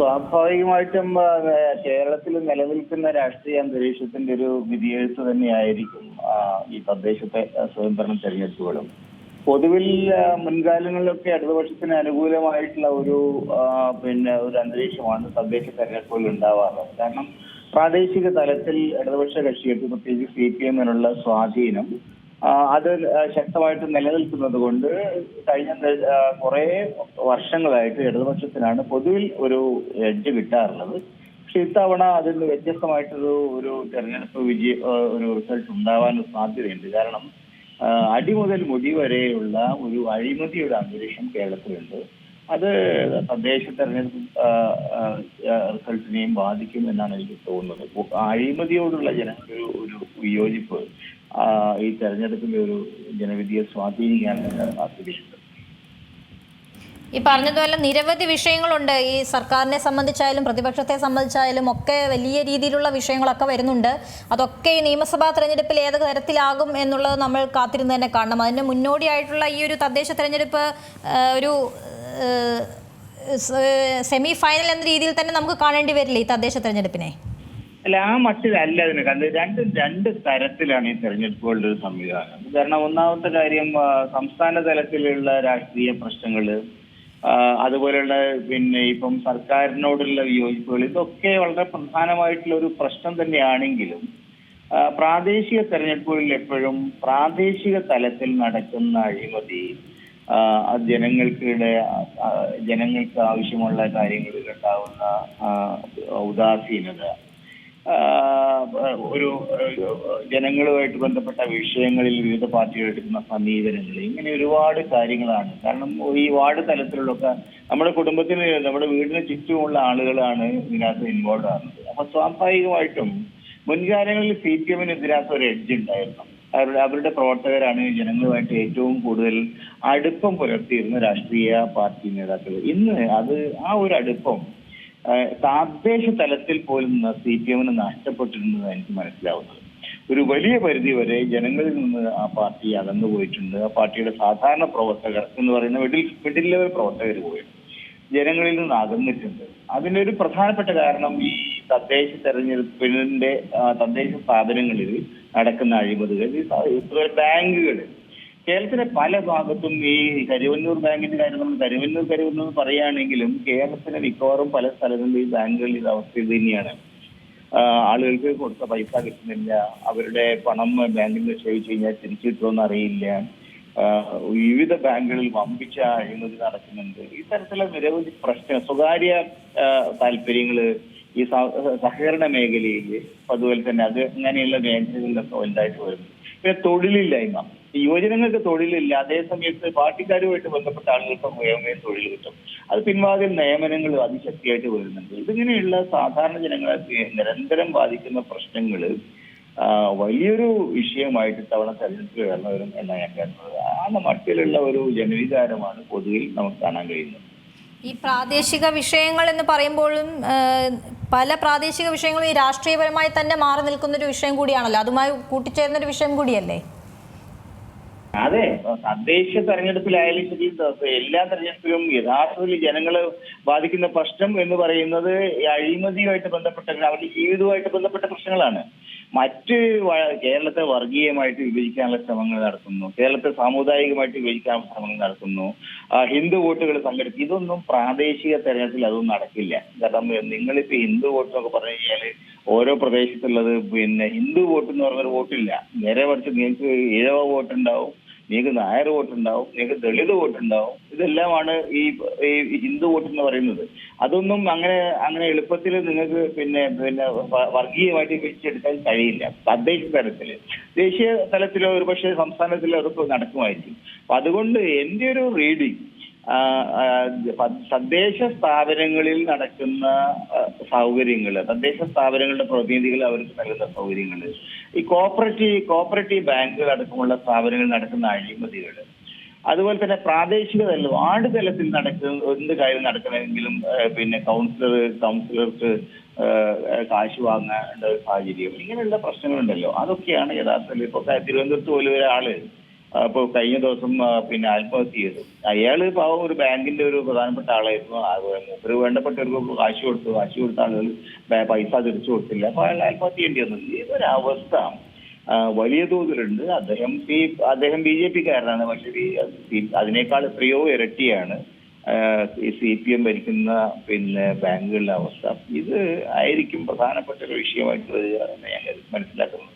സ്വാഭാവികമായിട്ടും കേരളത്തിൽ നിലനിൽക്കുന്ന രാഷ്ട്രീയ അന്തരീക്ഷത്തിന്റെ ഒരു വിധിയെഴുത്ത് തന്നെയായിരിക്കും ഈ തദ്ദേശത്തെ സ്വയംഭരണ തെരഞ്ഞെടുപ്പുകളും. പൊതുവിൽ മുൻകാലങ്ങളിലൊക്കെ ഇടതുപക്ഷത്തിന് അനുകൂലമായിട്ടുള്ള ഒരു പിന്നെ ഒരു അന്തരീക്ഷമാണ് തദ്ദേശ തെരഞ്ഞെടുപ്പുകൾ ഉണ്ടാവാറുള്ളത്. കാരണം പ്രാദേശിക തലത്തിൽ ഇടതുപക്ഷ കക്ഷികൾക്ക് പ്രത്യേകിച്ച് സി പി എമ്മിനുള്ള സ്വാധീനം അത് ശക്തമായിട്ട് നിലനിൽക്കുന്നത് കൊണ്ട് കഴിഞ്ഞ കുറെ വർഷങ്ങളായിട്ട് ഇടതുപക്ഷത്തിനാണ് പൊതുവിൽ ഒരു എഡ്ജ് കിട്ടാറുള്ളത്. പക്ഷെ ഇത്തവണ അതിൽ നിന്ന് വ്യത്യസ്തമായിട്ടൊരു ഒരു തെരഞ്ഞെടുപ്പ് വിജയ ഒരു റിസൾട്ട് ഉണ്ടാവാൻ സാധ്യതയുണ്ട്. കാരണം അടി മുതൽ മുടി വരെയുള്ള ഒരു അഴിമതിയുടെ അന്തരീക്ഷം കേരളത്തിലുണ്ട്. അത് തദ്ദേശ തെരഞ്ഞെടുപ്പ് റിസൾട്ടിനെയും ബാധിക്കും എന്നാണ് എനിക്ക് തോന്നുന്നത്. അഴിമതിയോടുള്ള ജനങ്ങളുടെ ഒരു വിയോജിപ്പ് ഈ തെരഞ്ഞെടുപ്പിന്റെ ഒരു ജനവിധിയെ സ്വാധീനിക്കാൻ സാധ്യതയുണ്ട് ഈ പറഞ്ഞതുപോലെ നിരവധി വിഷയങ്ങളുണ്ട്. ഈ സർക്കാരിനെ സംബന്ധിച്ചായാലും പ്രതിപക്ഷത്തെ സംബന്ധിച്ചായാലും ഒക്കെ വലിയ രീതിയിലുള്ള വിഷയങ്ങളൊക്കെ വരുന്നുണ്ട്. അതൊക്കെ ഈ നിയമസഭാ തെരഞ്ഞെടുപ്പിൽ ഏത് തരത്തിലാകും എന്നുള്ളത് നമ്മൾ കാത്തിരുന്ന് തന്നെ കാണണം. അതിന് മുന്നോടിയായിട്ടുള്ള ഈ ഒരു തദ്ദേശ തെരഞ്ഞെടുപ്പ് ഒരു സെമി ഫൈനൽ എന്ന രീതിയിൽ തന്നെ നമുക്ക് കാണേണ്ടി വരില്ലേ ഈ തദ്ദേശ തെരഞ്ഞെടുപ്പിനെ? അല്ല ആ മട്ടിലല്ല അതിന് കണ്ട് രണ്ട് രണ്ട് തരത്തിലാണ് ഈ തെരഞ്ഞെടുപ്പുകളുടെ ഒരു സംവിധാനം. കാരണം ഒന്നാമത്തെ കാര്യം സംസ്ഥാന തലത്തിലുള്ള രാഷ്ട്രീയ പ്രശ്നങ്ങൾ അതുപോലെയുള്ള പിന്നെ ഇപ്പം സർക്കാരിനോടുള്ള വിയോജിപ്പുകൾ ഇതൊക്കെ വളരെ പ്രധാനമായിട്ടുള്ള ഒരു പ്രശ്നം തന്നെയാണെങ്കിലും പ്രാദേശിക തെരഞ്ഞെടുപ്പുകളിൽ എപ്പോഴും പ്രാദേശിക തലത്തിൽ നടക്കുന്ന അഴിമതി ജനങ്ങൾക്കിടെ ജനങ്ങൾക്ക് ആവശ്യമുള്ള കാര്യങ്ങളിൽ ഉണ്ടാവുന്ന ഉദാസീനത. ഒരു ജനങ്ങളുമായിട്ട് ബന്ധപ്പെട്ട വിഷയങ്ങളിൽ വിവിധ പാർട്ടികൾ എടുക്കുന്ന സമീപനങ്ങൾ ഇങ്ങനെ ഒരുപാട് കാര്യങ്ങളാണ്. കാരണം ഈ വാർഡ് തലത്തിലുള്ളൊക്കെ നമ്മുടെ കുടുംബത്തിന് നമ്മുടെ വീടിന് ചുറ്റുമുള്ള ആളുകളാണ് ഇതിനകത്ത് ഇൻവോൾവ് ആകുന്നത് അപ്പൊ സ്വാഭാവികമായിട്ടും മുൻകാലങ്ങളിൽ സി പി എമ്മിന് ഇതിനകത്ത് ഒരു എഡ്ജ് ഉണ്ടായിരുന്നു. അവരുടെ അവരുടെ പ്രവർത്തകരാണ് ജനങ്ങളുമായിട്ട് ഏറ്റവും കൂടുതൽ അടുപ്പം പുലർത്തിയിരുന്ന രാഷ്ട്രീയ പാർട്ടി നേതാക്കൾ. ഇന്ന് അത് ആ ഒരു അടുപ്പം തദ്ദേശ തലത്തിൽ പോലും സി പി എമ്മിന് നഷ്ടപ്പെട്ടിരുന്നത് എനിക്ക് മനസ്സിലാവുന്നത്. ഒരു വലിയ പരിധി വരെ ജനങ്ങളിൽ നിന്ന് ആ പാർട്ടി അകന്നു പോയിട്ടുണ്ട്. ആ പാർട്ടിയുടെ സാധാരണ പ്രവർത്തകർ എന്ന് പറയുന്ന മിഡിൽ മിഡിൽ ലെവൽ പ്രവർത്തകർ പോയിട്ടുണ്ട് ജനങ്ങളിൽ നിന്ന് അകന്നിട്ടുണ്ട്. അതിന്റെ ഒരു പ്രധാനപ്പെട്ട കാരണം ഈ തദ്ദേശ തെരഞ്ഞെടുപ്പിന്റെ തദ്ദേശ സ്ഥാപനങ്ങളിൽ നടക്കുന്ന അഴിമതികൾ. ബാങ്കുകൾ. കേരളത്തിലെ പല ഭാഗത്തും ഈ കരുവന്നൂർ ബാങ്കിന്റെ കാര്യം നമ്മൾ കരുവന്നൂർ കരുവന്നൂർ പറയുകയാണെങ്കിലും കേരളത്തിലെ മിക്കവാറും പല സ്ഥലങ്ങളിലും ഈ ബാങ്കുകളിൽ ഇത് അവസ്ഥ തന്നെയാണ്. ആളുകൾക്ക് കൊടുത്ത പൈസ കിട്ടുന്നില്ല. അവരുടെ പണം ബാങ്കിൽ നിക്ഷേപിച്ചു കഴിഞ്ഞാൽ തിരിച്ചു കിട്ടുമെന്ന് അറിയില്ല വിവിധ ബാങ്കുകളിൽ വമ്പിച്ച അഴിമതി നടക്കുന്നുണ്ട്. ഇത്തരത്തിലുള്ള നിരവധി പ്രശ്ന സ്വകാര്യ താല്പര്യങ്ങൾ ഈ സഹകരണ മേഖലയിൽ അതുപോലെ തന്നെ അത് അങ്ങനെയുള്ള മേഖലകളിലൊക്കെ വലുതായിട്ട് വരുന്നു. പിന്നെ തൊഴിലില്ലായ്മ. യുവജനങ്ങൾക്ക് തൊഴിലില്ല. അതേ സമയത്ത് പാർട്ടിക്കാരുമായിട്ട് ബന്ധപ്പെട്ട ആളുകൾക്ക് വേഗമേ തൊഴിൽ കിട്ടും. അത് പിൻവാതിൽ നിയമനങ്ങൾ അതിശക്തിയായിട്ട് വരുന്നുണ്ട്. ഇതിങ്ങനെയുള്ള സാധാരണ ജനങ്ങളെ നിരന്തരം ബാധിക്കുന്ന പ്രശ്നങ്ങൾ വലിയൊരു വിഷയമായിട്ട് തവണ തെരഞ്ഞെടുപ്പ് കടന്നു വരും എന്നാണ് ഞാൻ കരുതുന്നത്. ആ മട്ടിലുള്ള ഒരു ജനവികാരമാണ് പൊതുവിൽ നമുക്ക് കാണാൻ കഴിയുന്നത്. ഈ പ്രാദേശിക വിഷയങ്ങൾ എന്ന് പറയുമ്പോഴും പല പ്രാദേശിക വിഷയങ്ങളും ഈ രാഷ്ട്രീയപരമായി തന്നെ മാറി നിൽക്കുന്ന ഒരു വിഷയം കൂടിയാണല്ലോ. അതുമായി കൂട്ടിച്ചേർന്ന ഒരു വിഷയം കൂടിയല്ലേ? അതെ. തദ്ദേശ തെരഞ്ഞെടുപ്പിലായാലും ശരി എല്ലാ തെരഞ്ഞെടുപ്പിലും യഥാർത്ഥത്തിൽ ജനങ്ങളെ ബാധിക്കുന്ന പ്രശ്നം എന്ന് പറയുന്നത് അഴിമതിയുമായിട്ട് ബന്ധപ്പെട്ട അവരുടെ ജീവിതവുമായിട്ട് ബന്ധപ്പെട്ട പ്രശ്നങ്ങളാണ്. മറ്റ് കേരളത്തെ വർഗീയമായിട്ട് വിഭജിക്കാനുള്ള ശ്രമങ്ങൾ നടത്തുന്നു. കേരളത്തെ സാമുദായികമായിട്ട് വിഭജിക്കാനുള്ള ശ്രമങ്ങൾ നടത്തുന്നു. ഹിന്ദു വോട്ടുകൾ സംഘടിപ്പിക്കും ഇതൊന്നും പ്രാദേശിക തെരഞ്ഞെടുപ്പിൽ അതൊന്നും നടക്കില്ല. കാരണം നിങ്ങളിപ്പോ ഹിന്ദു വോട്ട് എന്നൊക്കെ പറഞ്ഞു കഴിഞ്ഞാൽ ഓരോ പ്രദേശത്തുള്ളത് പിന്നെ ഹിന്ദു വോട്ട് എന്ന് പറഞ്ഞൊരു വോട്ടില്ല. നേരെ മറിച്ച് നിങ്ങൾക്ക് ഇഴവ വോട്ടുണ്ടാവും. നിങ്ങൾക്ക് നായർ വോട്ടുണ്ടാവും നിങ്ങൾക്ക് ദളിത് വോട്ടുണ്ടാവും. ഇതെല്ലാമാണ് ഈ ഈ ഹിന്ദു വോട്ട് എന്ന് പറയുന്നത്. അതൊന്നും അങ്ങനെ അങ്ങനെ എളുപ്പത്തിൽ നിങ്ങൾക്ക് പിന്നെ പിന്നെ വർഗീയമായിട്ട് വിളിച്ചെടുക്കാൻ കഴിയില്ല. തദ്ദേശ തലത്തിൽ ദേശീയ തലത്തിലോ ഒരു പക്ഷേ സംസ്ഥാനത്തിലോ അതൊക്കെ നടക്കുമായിരിക്കും. അപ്പൊ അതുകൊണ്ട് എന്റെ ഒരു റീഡിങ് തദ്ദേശ സ്ഥാപനങ്ങളിൽ നടക്കുന്ന സൗകര്യങ്ങൾ തദ്ദേശ സ്ഥാപനങ്ങളുടെ പ്രതിനിധികൾ അവർക്ക് നൽകുന്ന സൗകര്യങ്ങൾ ഈ കോപ്പറേറ്റീവ് കോപ്പറേറ്റീവ് ബാങ്കുകൾ അടക്കമുള്ള സ്ഥാപനങ്ങൾ നടക്കുന്ന അഴിമതികൾ. അതുപോലെ തന്നെ പ്രാദേശിക തലം വാർഡ് തലത്തിൽ നടക്കുന്ന എന്ത് കാര്യം നടക്കണമെങ്കിലും പിന്നെ കൗൺസിലർ കൗൺസിലർക്ക് കാശ് വാങ്ങേണ്ട ഒരു സാഹചര്യം ഇങ്ങനെയുള്ള പ്രശ്നങ്ങളുണ്ടല്ലോ. അതൊക്കെയാണ് യഥാർത്ഥത്തിൽ ഇപ്പൊ തിരുവനന്തപുരത്ത് പോലും ഒരാൾ അപ്പോൾ കഴിഞ്ഞ ദിവസം പിന്നെ ആത്മഹത്യ ചെയ്തു. അയാൾ പാവം ഒരു ബാങ്കിന്റെ ഒരു പ്രധാനപ്പെട്ട ആളായിരുന്നു. ഒരു വേണ്ടപ്പെട്ടവർക്ക് കാശ് കൊടുത്തു. കാശ് കൊടുത്ത ആളുകൾ പൈസ തിരിച്ചു കൊടുത്തില്ല. അപ്പൊ അയാൾ ആത്മഹത്യ ചെയ്യേണ്ടി വന്നു. ഇതൊരവസ്ഥ വലിയ തോതിലുണ്ട്. അദ്ദേഹം ഈ അദ്ദേഹം ബി ജെ പിക്കാരനാണ്. പക്ഷേ അതിനേക്കാൾ എത്രയോ ഇരട്ടിയാണ് സി പി എം ഭരിക്കുന്ന പിന്നെ ബാങ്കുകളുടെ അവസ്ഥ. ഇത് ആയിരിക്കും പ്രധാനപ്പെട്ട ഒരു വിഷയമായിട്ട് വരിക എന്ന് ഞാൻ മനസ്സിലാക്കുന്നു.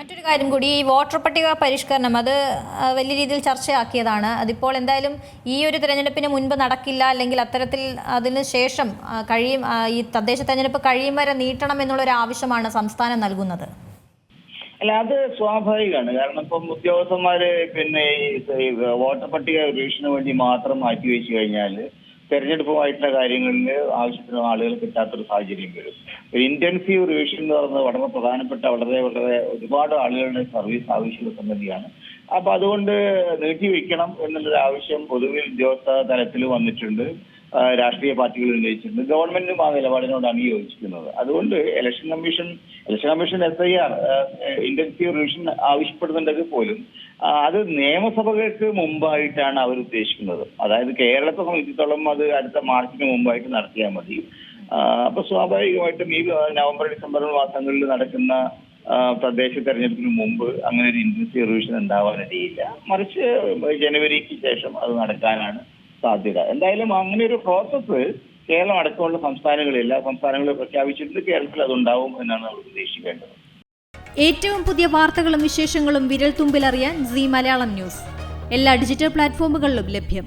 മറ്റൊരു കാര്യം കൂടി ഈ വോട്ടർ പട്ടിക പരിഷ്കരണം അത് വലിയ രീതിയിൽ ചർച്ചയാക്കിയതാണ്. അതിപ്പോൾ എന്തായാലും ഈ ഒരു തെരഞ്ഞെടുപ്പിന് മുൻപ് നടക്കില്ല അല്ലെങ്കിൽ അത്തരത്തിൽ അതിന് ശേഷം കഴിയും ഈ തദ്ദേശ തെരഞ്ഞെടുപ്പ് കഴിയും വരെ നീട്ടണം എന്നുള്ള ഒരു ആവശ്യമാണ് സംസ്ഥാനം നൽകുന്നത്. അല്ല അത് സ്വാഭാവികമാണ്. കാരണം ഇപ്പം ഉദ്യോഗസ്ഥന്മാര് പിന്നെ ഈ വോട്ടർ പട്ടിക റിവിഷന് വേണ്ടി മാത്രം മാറ്റിവെച്ചു കഴിഞ്ഞാൽ തെരഞ്ഞെടുപ്പുമായിട്ടുള്ള കാര്യങ്ങളിൽ ആവശ്യത്തിന് ആളുകൾ കിട്ടാത്തൊരു സാഹചര്യം വരും. ഇന്റൻസീവ് റിവിഷൻ എന്ന് പറയുന്നത് വളരെ പ്രധാനപ്പെട്ട വളരെ വളരെ ഒരുപാട് ആളുകളുടെ സർവീസ് ആവശ്യമുള്ള സംഗതിയാണ്. അപ്പൊ അതുകൊണ്ട് നീട്ടിവെക്കണം എന്നുള്ളൊരു ആവശ്യം പൊതുവിൽ ഉദ്യോഗസ്ഥ തലത്തിൽ വന്നിട്ടുണ്ട്. രാഷ്ട്രീയ പാർട്ടികൾ ഉന്നയിച്ചിട്ടുണ്ട്. ഗവൺമെന്റും ആ നിലപാടിനോടാണ് യോജിക്കുന്നത് അതുകൊണ്ട് election commission election commission S I R intensive revision ആവശ്യപ്പെടുന്നുണ്ടെങ്കിൽ പോലും അത് നിയമസഭകൾക്ക് മുമ്പായിട്ടാണ് അവർ ഉദ്ദേശിക്കുന്നത്. അതായത് കേരളത്തെ സംബന്ധിച്ചിടത്തോളം അത് അടുത്ത മാർച്ചിന് മുമ്പായിട്ട് നടത്തിയാൽ മതി. അപ്പൊ സ്വാഭാവികമായിട്ടും ഈ നവംബർ ഡിസംബർ മാസങ്ങളിൽ നടക്കുന്ന പ്രദേശ തെരഞ്ഞെടുപ്പിന് മുമ്പ് അങ്ങനെ ഒരു ഇന്റൻസീവ് റിവിഷൻ ഉണ്ടാവാനിടയില്ല. മറിച്ച് ജനുവരിക്ക് ശേഷം അത് നടക്കാനാണ് സാധ്യത. എന്തായാലും അങ്ങനെ ഒരു പ്രോസസ്സ് കേരളം അടക്കമുള്ള സംസ്ഥാനങ്ങളിൽ എല്ലാ സംസ്ഥാനങ്ങളും പ്രഖ്യാപിച്ചിട്ടുണ്ട്. കേരളത്തിൽ അതുണ്ടാവും എന്നാണ് നമ്മൾ പ്രതീക്ഷിക്കേണ്ടത് ഏറ്റവും പുതിയ വാർത്തകളും വിശേഷങ്ങളും വിരൽ തുമ്പിലറിയാൻ സി മലയാളം ന്യൂസ്. എല്ലാ ഡിജിറ്റൽ പ്ലാറ്റ്ഫോമുകളിലും ലഭ്യം.